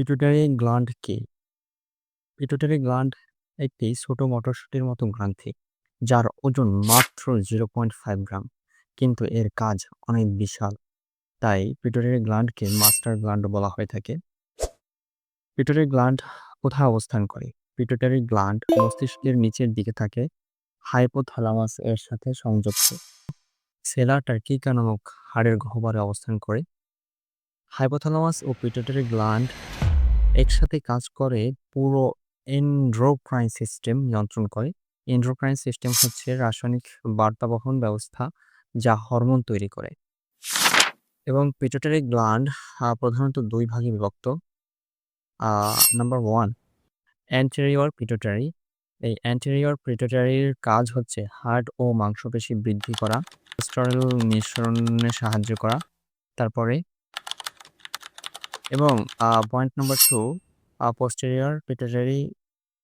Pituitary gland কি? Pituitary gland একটি ছোট মটরশুঁটির মতো গ্রন্থি, যার ওজন মাত্র 0.5 গ্রাম, কিন্তু এর কাজ অনেক বিশাল। তাই পিটুইটারি গ্ল্যান্ডকে মাস্টার গ্ল্যান্ড বলা হয়ে থাকে। পিটুইটারি গ্ল্যান্ড কোথায় অবস্থান করে? পিটুইটারি গ্ল্যান্ড মস্তিষ্কের নিচের দিকে থাকে হাইপোথ্যালামাস এর সাথে সংযুক্ত। সেলার টার্কিকা নামক হাড়ের গহ্বরে অবস্থান করে? হাইপোথ্যালামাস ও পিটুইটারি গ্ল্যান্ড একসাথে কাজ করে পুরো এন্ড্রোক্রাইন সিস্টেম নিয়ন্ত্রণ করে। এন্ড্রোক্রাইন সিস্টেম হচ্ছে রাসায়নিক বার্তাবহন ব্যবস্থা যা হরমোন তৈরি করে। এবং পিটোটারি গ্ল্যান্ড প্রধানত দুই ভাগে বিভক্ত। নাম্বার ওয়ান অ্যান্টেরিয়র পিটোটারি এই অ্যান্টেরিয়র পিটোটারির কাজ হচ্ছে হার্ট ও মাংসপেশি বৃদ্ধি করা কোলেস্টেরল নিঃসরণে সাহায্য করা, তারপরে এবং point number two posterior pituitary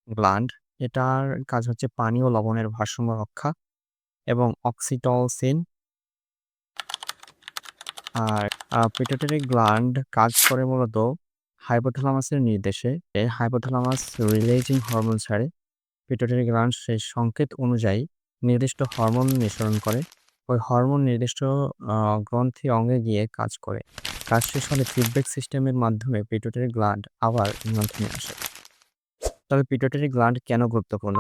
gland এটার কাজ হচ্ছে পানি ও লবণের ভারসাম্য রক্ষা এবং অক্সিটলসিন আর পিটুইটারি গ্ল্যান্ড কাজ করে মূলত হাইপোথ্যালামাসের নির্দেশে। এই হাইপোথ্যালামাস রিলেজিং হরমোন ছাড়ে পিটুইটারি গ্ল্যান্ড সেই সংকেত অনুযায়ী নির্দিষ্ট হরমোন নিঃসরণ করে। ওই হরমোন নির্দিষ্ট গ্রন্থি অঙ্গে গিয়ে কাজ করে। কাজ শেষ হলে ফিডব্যাক সিস্টেমের মাধ্যমে পিটোটারি গ্ল্যান্ড আবার নিয়ন্ত্রণে আসে। তবে পিটোটারি গ্ল্যান্ড কেন গুরুত্বপূর্ণ?